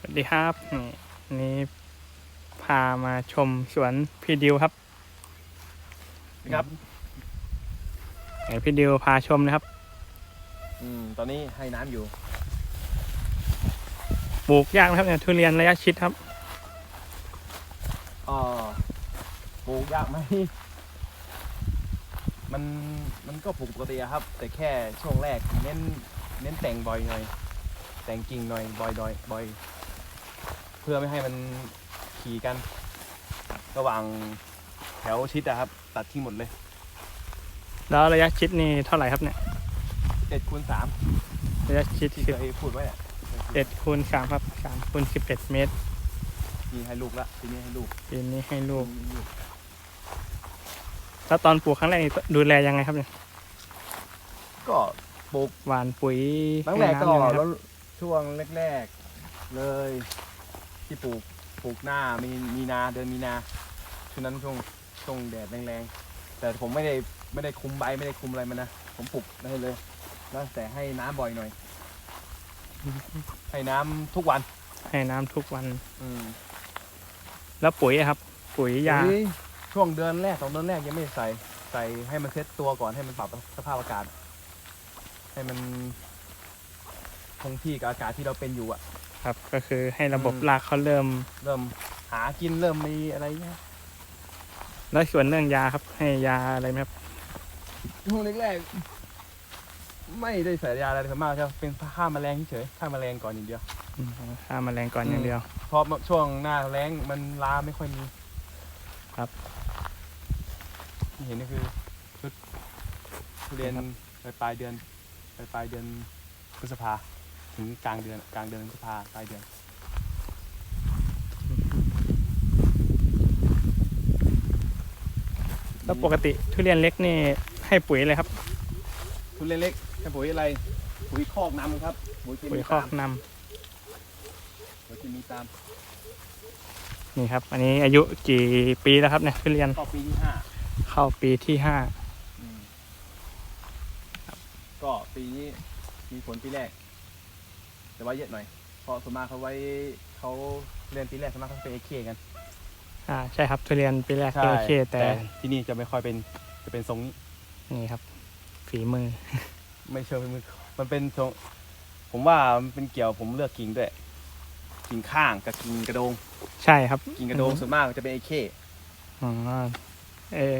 สวัสดีครับนี่วันนี้พามาชมสวนพี่ดิวครับครับไหนพี่ดิวพาชมนะครับ อืมตอนนี้ให้น้ำอยู่ ปลูกยากนะครับเนี่ยทุเรียนระยะชิดครับอ๋อปลูกยากไหม มัน มันก็ปลูกปกติอะครับ แต่แค่ช่วงแรกเน้น เน้นแต่งบ่อยหน่อย แต่งกิ่งหน่อยบ่อยดอยบ่อยเพื่อไม่ให้มันขี่กัน ระหว่างแถวชิดอะครับ ตัดทิ้งหมดเลยแล้วระยะชิดนี่เท่าไหร่ครับเนี่ยเจ็ดคูณสามระยะชิดที่สิบเคยพูดไว้อะเจ็ดคูณสามครับสามคูณสิบเอ็ดเมตรนี่ให้ลูกละทีนี้ให้ลูกปีนี้ให้ลูกลูกแล้วตอนปลูกครั้งแรกนี่ดูแลยังไงครับเนี่ยก็ปลูกหวานปุ๋ยตั้งแต่ให้ก็น้ำยังไงคแล้รับวช่วงแรก ๆ เลย ที่ปลูกปลูกหน้ามีมีนาเดือนมีนาช่วงนั้นช่วงช่วงแดดแรงๆ แต่ผมไม่ได้ไม่ได้คุมใบไม่ได้คุมอะไรมันนะผมปลูกได้เลย แล้วแต่ให้น้ำบ่อยหน่อย ให้น้ำทุกวัน ให้น้ำทุกวัน อืมแล้วปุ๋ยอะครับ ปุ๋ยยา เฮ้ช่วงเดือนแรกสองเดือนแรกยังไม่ได้ใส่ใส่ให้มันเซ็ตตัวก่อนให้มันปรับสภาพอากาศ ให้มันคงที่กับอากาศที่เราเป็นอยู่อะ ครับ ก็คือให้ระบบอืม รากเขาเริ่ม เริ่มหากินเริ่มมีอะไรเงี้ยแล้วส่วนเรื่องยาครับ ให้ยาอะไรไหมครับ ช่วงแรกๆไม่ได้ใส่ยาอะไรเลยมากครับเป็นฆ่าแมลงเฉยๆฆ่าแมลงก่อนอย่างเดียว อืมฆ่าแมลงก่อนอย่างเดียว เพราะช่วงหน้าแล้งมันลาไม่ค่อยมีครับ ที่เห็นนี่คือชุดทุเรียนปลายปลายเดือนปลายปลายเดือนพฤษภา ถึงกลางเดือนกลางเดือนพฤษภาปลายเดือนแล้วปกติทุเรียนเล็กนี่ให้ปุ๋ยอะไรครับ ทุเรียนเล็กใช้ปุ๋ยอะไร ปุ๋ยคอกน้ำครับ ปุ๋ยเคปุ๋ยมีคอกตามนปุ๋ยเคมีตามำนี่ครับ อันนี้อายุกี่ปีแล้วครับเนี่ยทุเรียนก็ปีที่ห้าเข้าปีที่ห้าอืมก็ปีนี้มีผลปีแรก แต่ว่าเยอะหน่อย เพราะส่วนมากเขาไว้เขาเรียนปีแรกส่วนมากเขาเป็นเอเคกัน อ่าใช่ครับทุเรียนปีแรกโอเคแต่ที่นี่จะไม่ค่อยเป็นจะเป็นทรงนี้ นี่ครับ ฝีมือ ไม่เชิงเป็นมือมันเป็นทรงผมว่ามันเป็นเกี่ยวผมเลือกกิ่งด้วย กิ่งข้างกับกิ่งกระโดง ใช่ครับกิ่งกระโดงส่วนมากจะเป็นเอเคอ๋อเออ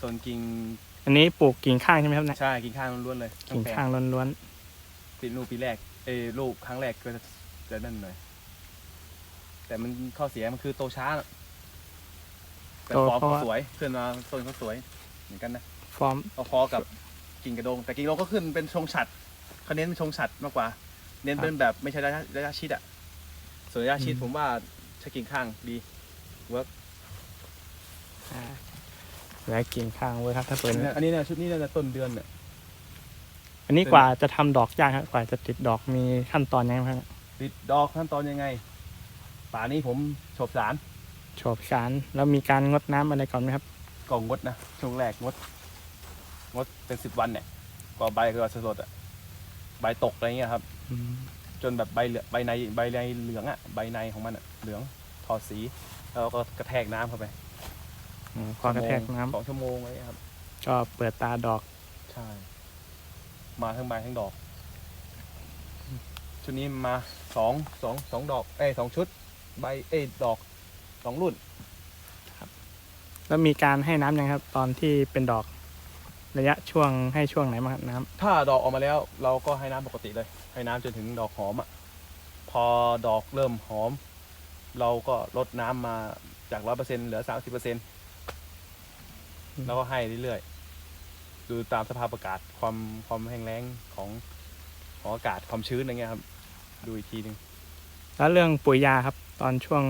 ส่วนกิ่งอันนี้ปลูกกิ่งข้างใช่ไหมครับเนี่ยใช่กิ่งข้างล้วนๆเลยทั้กิ่งแปลข้างล้วน ปีลูกปีแรก เอยลูกครั้งแรกก็จะจะนั่นหน่อย แต่มันข้อเสียมันคือโตช้าน่ะแต่ฟอร์มเขาสวยขึ้นมาต้นเขาสวย เหมือนกันนะๆฟอร์มพอๆกับกิ่งกระโดง แต่กิ่งกระโดงก็ขึ้นเป็นชงฉัดเขาเน้นเป็นชงฉัดมากกว่า เน้นเป็นแบบไม่ใช่ระยะระยะชิดอะส่วนระยะชิดผมว่าใช้กิ่งข้างดีอ่าและกิ่งข้างเว้ยครับ ถ้าเปิดอันนี้เนี่ยชุดนี้เนี่ยต้นเดือนเนี่ย อันนี้กว่าจะทำดอกยากครับกว่าจะติดดอกมีขั้นตอนยังไงบ้างครับติดดอกขั้นตอนยังไง ป่านี้ผมโฉบสารโฉบสารแล้วมีการงดน้ำอะไรก่อนไหมครับก่องงดนะช่วงแรกงดงดเป็นสิบวันเนี่ยกว่าใบก็สดๆอะใบตกอะไรเงี้ยครับอืมจนแบบใบเหลืองใบในใบในเหลืองอะใบในของมันอะเหลืองถอดสีแล้วก็กระแทกน้ำเข้าไปอืมพอกระแทกน้ำสองชั่วโมงอะไรเงี้ยครับก็เปิดตาดอกใช่ มาทั้งใบทั้งดอก ชุดนี้มาสองสองสองดอกเอ้ยสองชุด ใบเอ้ยดอกสองรุ่น แล้วมีการให้น้ำยังครับ ตอนที่เป็นดอกระยะช่วงให้ช่วงไหนบ้างครับน้ำถ้าดอกออกมาแล้วเราก็ให้น้ำปกติเลย ให้น้ำจนถึงดอกหอมอะพอดอกเริ่มหอม เราก็ลดน้ำมาจากร้อยเปอร์เซ็นเหลือสามสิบเปอร์เซ็นแล้วก็ให้เรื่อยๆ ดูตามสภาพอากาศความความแห้งแล้งของของอากาศความชื้นอะไรเงี้ยครับ ดูอีกทีหนึงแล้วเรื่องปุ๋ยยาครับ ตอนช่วง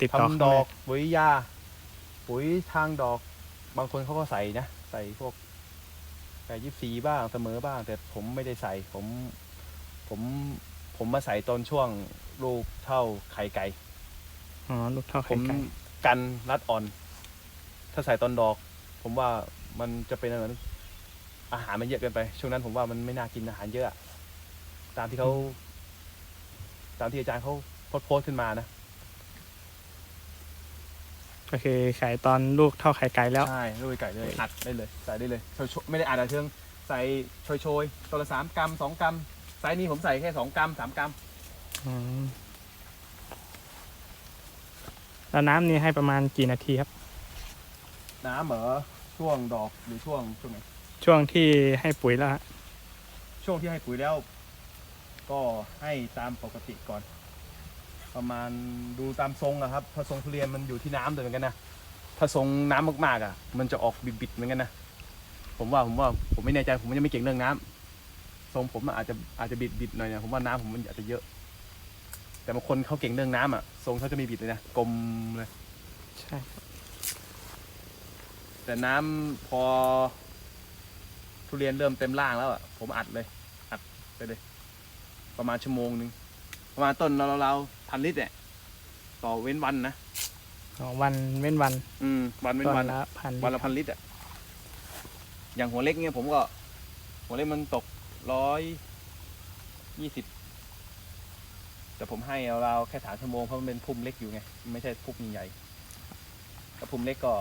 ติดดอกทำดอกปุ๋ยยา ปุ๋ยทางดอก บางคนเขาก็ใส่นะใส่พวกแปดยิบสีบ้างเสมอบ้าง แต่ผมไม่ได้ใส่ผมผมผมมาใส่ตอนช่วงลูกเท่าไข่ไก่อ๋อลูกเท่าผไข่มไก่กันรัดอ่อน ถ้าใส่ตอนดอก ผมว่ามันจะเป็นเหมือน อาหารมันเยอะเกินไป ช่วงนั้นผมว่ามันไม่น่ากินอาหารเยอะอะตามที่เขาตามที่อาจารย์เขาโพสต์โพสต์ขึ้นมานะก็คือขายตอนลูกเท่าไข่ไก่แล้ว ใช่ลูกไก่เลยอัดได้เลยใส่ได้เลยโชยๆไม่ได้อัดอะเชิงใส่โชยๆตัวละสามกรัมสองกรัมไซส์นี้ผมใส่แค่สองกรัมสามกรัมอืมแล้วน้ำนี่ให้ประมาณกี่นาทีครับ น้ำเหรอช่วงดอกหรือช่วงช่วงไหน ช่วงที่ให้ปุ๋ยแล้วฮะช่วงที่ให้ปุ๋ยแล้ว ก็ให้ตามปกติก่อน ประมาณดูตามทรงอะครับถ้าทรงทุเรียนมันอยู่ที่น้ำด้วยเหมือนกันนะถ้าทรงน้ำมากๆอะมันจะออกบิดๆเหมือนกันนะผมว่าผมว่าผมไม่แน่ใจผมยังไม่เก่งเรื่องน้ำทรงผมอะอาจจะอาจจะบิดๆหน่อยนะผมว่าน้ำผมมันอาจจะเยอะ แต่บางคนเขาเก่งเรื่องน้ำอะทรงเขาจะไม่บิดเลยนะกลมเลย ใช่ครับแต่น้ำพอ ทุเรียนเริ่มเต็มร่างแล้วอะผมอัดเลย อัดไปเลย ประมาณชั่วโมงหนึ่งประมาณต้นเราเราๆพันลิตรเนี่ยต่อเว้นวันนะอ๋อวันเว้นวันอืมวันเว้นต้วันนละพันวันละพันลิตรอะอย่างหัวเล็กเนี่ยผมก็ หัวเล็กมันตกร้อยยี่สิบแต่ผมให้เอาเราวๆแค่สามชั่วโมงเพราะมันเป็นพุ่มเล็กอยู่ไงมันไม่ใช่พุ่มใหญ่ถ้าพุ่มเล็กก็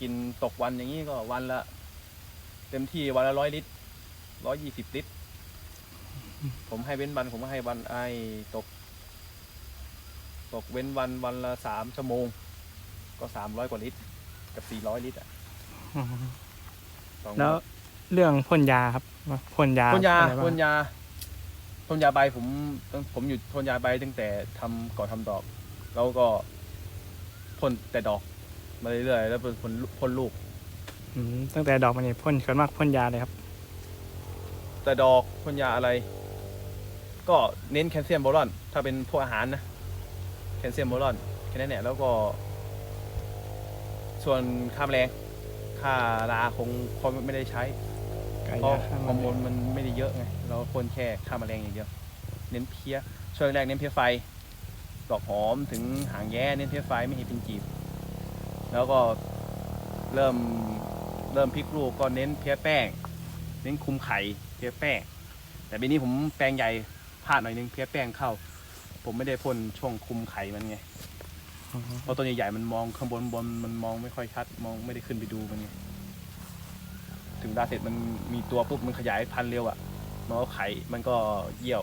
กินตกวันอย่างนี้ก็วันละ เต็มที่วันละร้อยลิตรร้อยยี่สิบลิตร ผมให้เว้นวันผมก็ให้วันไอ้ตก ตกเว้นวันวันละสามชั่วโมง ก็สามร้อยกว่าลิตร กับสี่ร้อยลิตรอะอืมสองแล้วเรื่องพ่นยาครับพ่นยาพ่นยาอะไรบ้งพ่นยาพ่นยาใบผมตั้งผมอยู่พ่นยาใบตั้งแต่ทำก่อนทำดอก แล้วก็พ่นแต่ดอก มาเรื่อยๆแล้วเป็นพ่นพ่นลูก อืมตั้งแต่ดอกมันนี่พ่นส่วนมากพ่นยาเลยครับ แต่ดอกพ่นยาอะไร ก็เน้นแคลเซียมโบรอน ถ้าเป็นพวกอาหารนะ แคลเซียมโบรอนแค่นั้นแหละแล้วก็ ส่วนค่าแมลงค่าราคงคงไม่ได้ใช้กาเพราะยาฆ่าฮอร์โมแมลนงมันไม่ได้เยอะไงเราพ่นแค่ฆ่าแมลงอย่างเดียว เน้นเพี้ยช่วงแรกเน้นเพี้ยไฟ ดอกหอมถึงหางแย้เน้นเพี้ยไฟไม่เห็นเป็นจีบ แล้วก็เริ่ม เริ่มพลิกลูกก็เน้นเพี้ยแป้ง เน้นคุมไข่เพี้ยแป้ง แต่ปีนี้ผมแปลงใหญ่พลาดหน่อยนึงเพี้ยแป้งเข้า ผมไม่ได้พ่นช่วงคุมไข่มันไงเพราะต้นใหญ่ๆมันมองข้างบนบนมันมองไม่ค่อยชัด มองไม่ได้ขึ้นไปดูมันไงถึงเวลาเสร็จมันมีตัวปุ๊บมันขยายพันธุ์เร็วอะ่ะมันก็ไข่มันก็เยี่ยว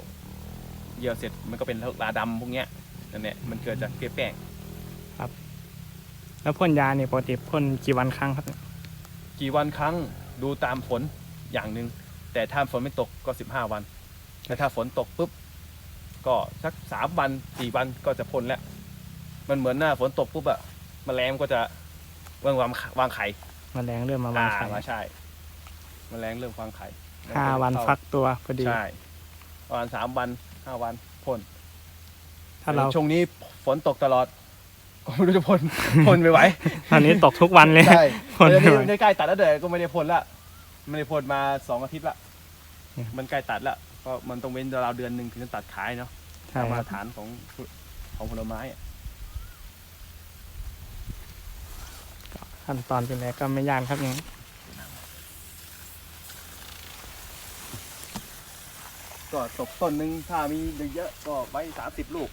เยี่ยวเสร็จมันก็เป็นลาดำพวกเนี้ยนั่นแหละมันเกิดจากเกลือแป้ง ครับ แล้วพ่นยาเนี่ยปกติพ่นกี่วันครั้งครับ กี่วันครั้งดูตามฝนอย่างหนึ่งแต่ถ้าฝนไม่ตกก็สิบห้าวันแต่ถ้าฝนตกปุ๊บก็สักสามวันสี่วันก็จะพ่นแล้ว มันเหมือนหน้าฝนตกปุ๊บอะแมลงก็จะวางวางวางไข่แมลงเริ่มมาวางไข่อ่มาใช่แมลงเริ่มวางไข่ห้าวันฟักตัวพอดีใช่ประมาณสามวันห้าวันพ่นถ้าเราช่วงนี้ฝนตกตลอดก็ ไม่รู้จะพ่นพ่นไม่ไหวตอนนี้ตกทุกวันเลยใช่พ่นเดี๋ยวไม่นี้ไหวมันใกล้ตัดแล้วเดี๋ยวก็ไม่ได้พ่นละไม่ได้พ่นมาสองอาทิตย์ละอืมมันใกล้ตัดละก็มันต้องเว้นราวๆเดือนหนึ่งถึงจะตัดขายเนาะใช่ตามคมารัตบรฐานของของผลไม้อะขั้นตอนเป็นไรก็ไม่ยากครับอย่างนี้ก็ตกต้นหนึ่งถ้ามีเยอะๆก็ไว้สามสิบลูก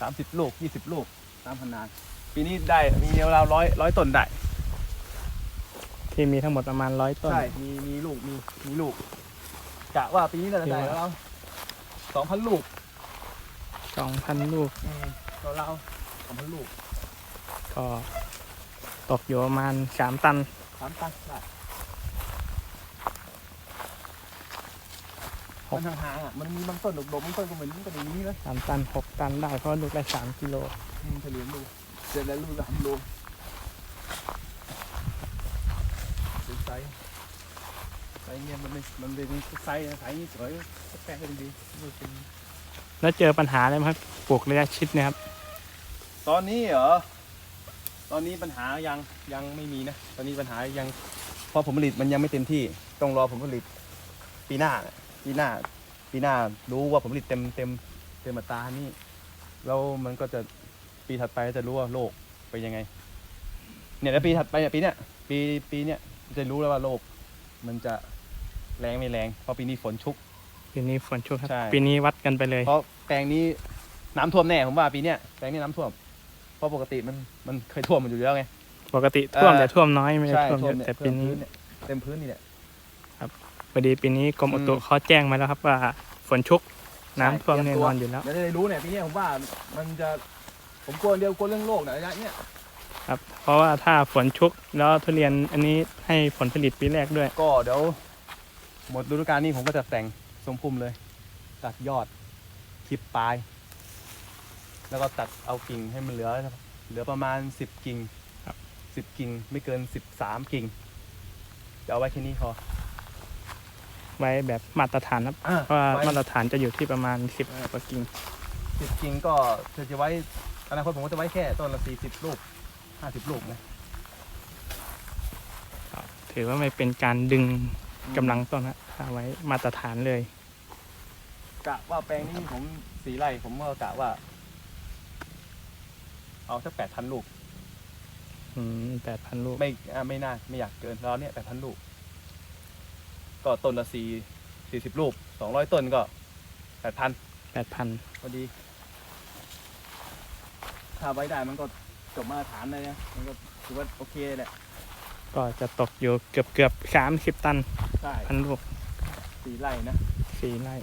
สามสิบลูกยี่สิบลูกตามขนาดปีนี้ได้มีราวๆร้อยร้อยต้นได้ที่มีทั้งหมดประมาณร้อยต้น ใช่มีมีลูกมีมีลูกกะว่าปีนี้น่าจะได้ถือว่าแล้วสองพันลูกสองพันลูกเราเราสองพันลูก ก็ตกอยู่ประมาณสามตันสามตันได้ หกมันห่างๆอะมันมีบางต้นดกๆบางต้นก็เหมือนกันอย่างนี้เลยสามตันหกตันได้เพราะลูกละสามกิโลอืมเฉลี่ยดูเสร็จแล้วลูกสามโลเป็นไซส์ไซส์เนี่ยมันไม่มันเป็นไซส์นะไซส์นี่สวยแปลกๆดีดูเป็นแล้วเจอปัญหาอะไรไหมครับปลูกระยะชิดเนะครับ ตอนนี้เหรอ ตอนนี้ปัญหายังยังไม่มีนะ ตอนนี้ปัญหายังเพราะผลผลิตมันยังไม่เต็มที่ ต้องรอผลผลิตปีหน้า ปีหน้าปีหน้ารู้ว่าผลผลิตเต็มเต็มเต็มอัตรานี่แล้วมันก็จะปีถัดไปจะรู้ว่าโลกเป็นยังไง เนี่ยแล้วปีถัดไปเนี่ยปีเนี้ยปีปีเนี้ยจะรู้แล้วว่าโลก มันจะแรงไม่แรงเพราะปีนี้ฝนชุก ปีปีนี้ฝนชุกครับ ใช่ ปีนี้วัดกันไปเลย เพราะแปลงนี้น้ำท่วมแน่ผมว่าปีเนี้ยแปลงนี้น้ำท่วม เพราะปกติมันมันเคยท่วมมันอยู่แล้วไง ปกติท่วมเออแต่ท่วมน้อยไม่ได้ใช่ท่วมเยอะเนี่ยแต่ปีนี้เยเต็มพื้นนี่เนี่ยพ อดีปีนี้กรมอุตุอืมเขาแจ้งมาแล้วครับว่าฝนชุกน้ำใช่ท่วมเตรีแน่ยมตันวอนอยู่แล้วเดี๋ยวจะได้รู้เนี่ยปีเนี้ยผมว่ามันจะผมกลัวเดียวกลัวเรื่องโรคนะระยะเนี้ยครับเพราะว่าถ้าฝนชุกแล้วทุเรียนอันนี้ให้ผลผลิตปีแรกด้วย ก็เดี๋ยวหมดฤดูกาลนี้ผมก็จะแต่งทรงพุ่มเลย ตัดยอดคลิปปลาย แล้วก็ตัดเอากิ่งให้มันเหลือ เหลือประมาณสิบกิ่งครับสิบกิ่งไม่เกินสิบสามกิ่งจะเอาไว้แค่นี้พอ ไว้แบบมาตรฐานครับอะเพราะว่าไว้ มาตรฐานจะอยู่ที่ประมาณสิบกว่ากิ่ง สิบกิ่งก็จะไว้อนาคตผมก็จะไว้แค่ต้นละสี่สิบลูกห้าสิบลูกนะถือว่าไม่เป็นการดึงกำลังต้นนะถ้าไว้มาตรฐานเลย กะว่าแปลงนี้ผมสีไร่ผมก็กะว่า เอาสักแปดพันลูก อืมแปดพันลูกไม่อะไม่น่าไม่อยากเกินแล้วเนี่ยแปดพันลูก ก็ต้นละสี่สี่สิบลูกสองร้อยต้นก็แปดพันแปดพันพอดี ถ้าไว้ได้มันก็จบมาตรฐานเลยนะมันก็ถือว่าโอเคแหละก็จะตกอยู่เกือบเกือบสามสิบตันใช่พันลูกสี่ไร่นะสี่ไร่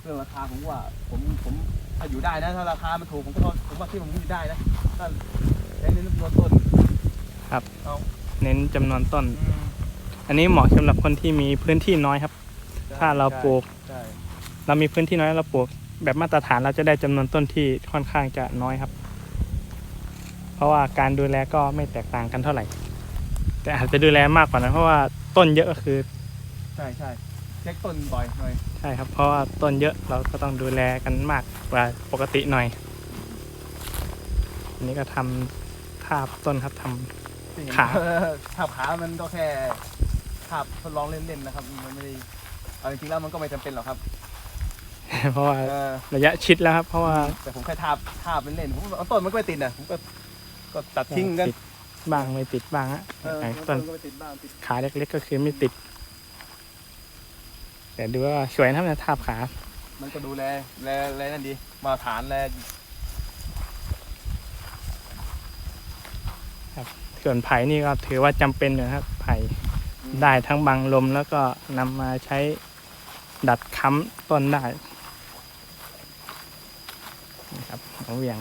เรื่องราคาผมว่าผมผมถ้าอยู่ได้นะ ถ้าราคามันถูกผมก็ผมว่าที่ผมอยู่ได้นะถ้าใช้ในจำนวนต้นครับเอาเน้นจำนวนต้น อืม อันนี้เหมาะสำหรับคนที่มีพื้นที่น้อยครับ ถ้าเราปลูก ใช่เรามีพื้นที่น้อยเราปลูก แบบมาตรฐานเราจะได้จำนวนต้นที่ค่อนข้างจะน้อยครับ เพราะว่าการดูแลก็ไม่แตกต่างกันเท่าไหร่ แต่อาจจะดูแลมากกว่านั้นเพราะว่าต้นเยอะก็คือใช่ใช่เช็คต้นบ่อยหน่อยใช่ครับ เพราะว่าต้นเยอะเราก็ต้องดูแลกันมากกว่าปกติหน่อย อันนี้ก็ทำทาบต้นครับทำที่เห็นขาทาบขามันก็แค่ทาบทดลองเล่นๆนะครับมันไม่ได้เอาจริงๆแล้วมันก็ไม่จำเป็นหรอกครับเพราะว่าเออระยะชิดแล้วครับ เพราะว่าแต่ผมแค่ทาบทาบเล่นๆผมเอาต้นมันก็ไม่ติดนะผมก็ก็ตัดทิ้งกันติดบ้างไม่ติดบ้างฮะเอออย่างต้ต้นนก็ไม่ติดบ้างติดขาเล็กๆก็คือไม่ติด แต่ดูว่าสวยนะครับเนี่ยทาบขา มันก็ดูแลแลแลนั่นดีมาตรฐานแลส่วนไผ่นี่ก็ถือว่าจำเป็นอยู่นะครับไผ่ ได้ทั้งบังลมแล้วก็นำมาใช้ดัดค้ำต้นได้นี่ครับหัวเวียง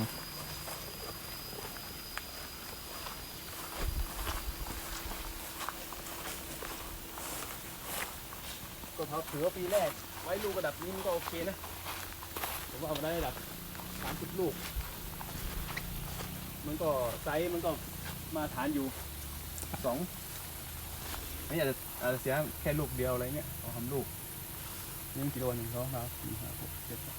ก็เขาถือว่าปีแรก ไว้ลูกระดับนี้มันก็โอเคนะผมว่าเอาได้ระดับสามสิบลูก มันก็ไซส์มันก็มาฐานอยู่สอง ไม่อาจจะอาจจะเสียแค่ลูกเดียวอะไรเงี้ยสองสามลูกนี่มันกิโลหนึ่งสองสามสี่ห้าหกเจ็ดแปด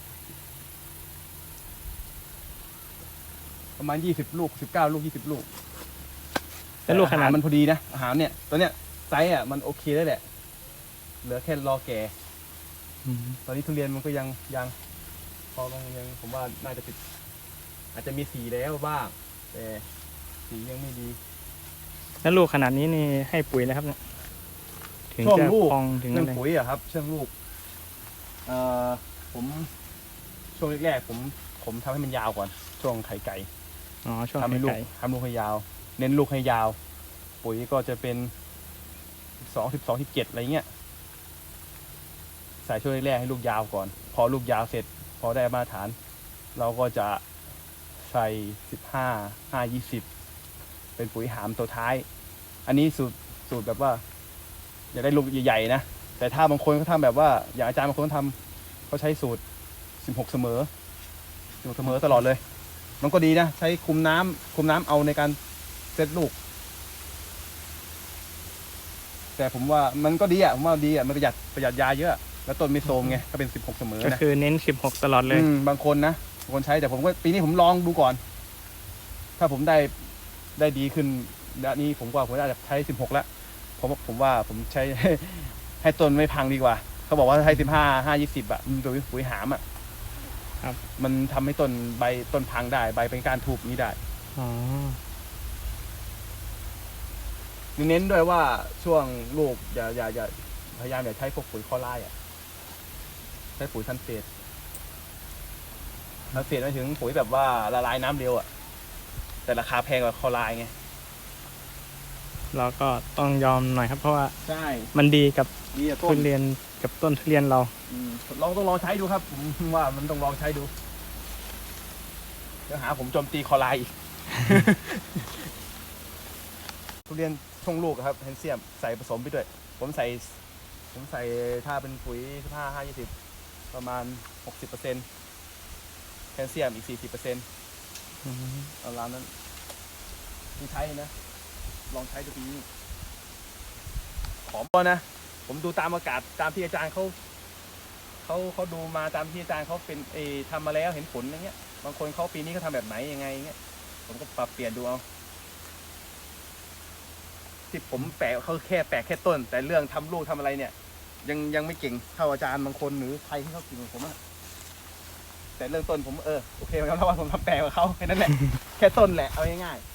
ประมาณยี่สิบลูกสิบเก้าลูกยี่สิบลูกแล้วลูกขนาดอาหรมันพอดีนะอาหารเนี่ยตัวเนี้ยไซส์อะมันโอเคแล้วแหละ เหลือแค่รอแก่ อืมตอนนี้ทุเรียนมันก็ยังยังพอมันยังผมว่าน่าจะติด อาจจะมีสีแล้วบ้าง แต่สียังไม่ดี แล้วลูกขนาดนี้นี่ให้ปุ๋ยแล้วครับเนี่ย ถึงช่วงจะลูก พองถึงเรื่อะองไรปุ๋ยอะครับเชื่องลูกเอ่อผมช่วงแรกๆผมผมทำให้มันยาวก่อน ช่วงไข่ไก่อ๋อช่วงทำให้ลูกไก่ทำลูกให้ยาว เน้นลูกให้ยาว ปุ๋ยก็จะเป็นสองสิบสองสิบเจ็ดอะไรเงี้ยใส่ช่วงแรกๆให้ลูกยาวก่อน พอลูกยาวเสร็จ พอได้มาตรฐาน เราก็จะใส่สิบห้าห้ายี่สิบเป็นปุ๋ยหามตัวท้าย อันนี้สูตรสูตรแบบว่า อยากได้ลูกใหญ่ๆนะ แต่ถ้าบางคนเขาทำแบบว่า อย่างอาจารย์บางคนเขาทำเขาใช้สูตรสิบหกเสมอสิบหกเสมอตลอดเลย มันก็ดีนะ ใช้คุมน้ำคุมน้ำเอาในการเซตลูก แต่ผมว่ามันก็ดีอะผมว่าดีอะมันประหยัดประหยัดยาเยอะ แล้วต้นไม่โทรมไงก็เป็นสิบหกเสมอก็นะ คือเน้นสิบหกตลอดเลย อืมบางคนนะบางคนใช้แต่ผมก็ปีนี้ผมลองดูก่อน ถ้าผมได้ได้ดีขึ้นแล้วนี้ผมก็ผมอาจจะใช้สิบหกแล้ว ผมผมว่าผมใช้ให้ต้นไม่พังดีกว่า เขาบอกว่าใช้สิบห้าห้ายี่สิบอะมันตัวปุ๋ยหามอะครับ มันทำให้ต้นใบต้นพังได้ ใบเป็นการถูกนี้ได้ อ๋อ เน้นด้วยว่าช่วงลูกอย่าอย่าอย่าพยายามอย่าใช้พวกปุ๋ยคอไล่อะใช้ปุ๋ยซันเฟสซันเฟสหมายถึงปุ๋ยแบบว่าละลายน้ำเร็วอะแต่ราคาแพงกว่าคลอไรด์ไง เราก็ต้องยอมหน่อยครับ เพราะว่าใช่มันดีกับดีอะต้ทุนเรียนกับต้นทุเรียนเรา อืมลองต้องลองใช้ดูครับผมว่ามันต้องลองใช้ดูเดี๋ยวหาผมโจมตีคอไลน์อีก ทุเรียนช่วงลูกอะครับแคลเซียมใส่ผสมไปด้วย ผมใส่ ผมใส่ถ้าเป็นปุ๋ยห้าห้ายี่สิบประมาณหกสิบเปอร์เซ็นแคลเซียมอีกสี่สิบเปอร์เซ็นประมาณนั้นที่ใช้นะ ลองใช้ดูปีนี้หอมก็นะ ผมดูตามอากาศตามที่อาจารย์เขาเขาเขาดูมาตามที่อาจารย์เขาเป็นเออทำมาแล้วเห็นผลอย่างเงี้ย บางคนเขาปีนี้เขาทำแบบไหนยังไงเงี้ย ผมก็ปรับเปลี่ยนดูเอาที่ผมแปลกเขาแค่แปลกแค่ต้น แต่เรื่องทำลูกทำอะไรเนี่ย ยังยังไม่เก่งเท่าอาจารย์บางคนหรือใครที่เขาเก่งกว่าผมอะแต่เรื่องต้นผมเออโอเคเหมือนกันแล้วว่าผมทำแปลกกว่าเขาแค่นั้นแหละ แค่ต้นแหละเอาง่ายๆ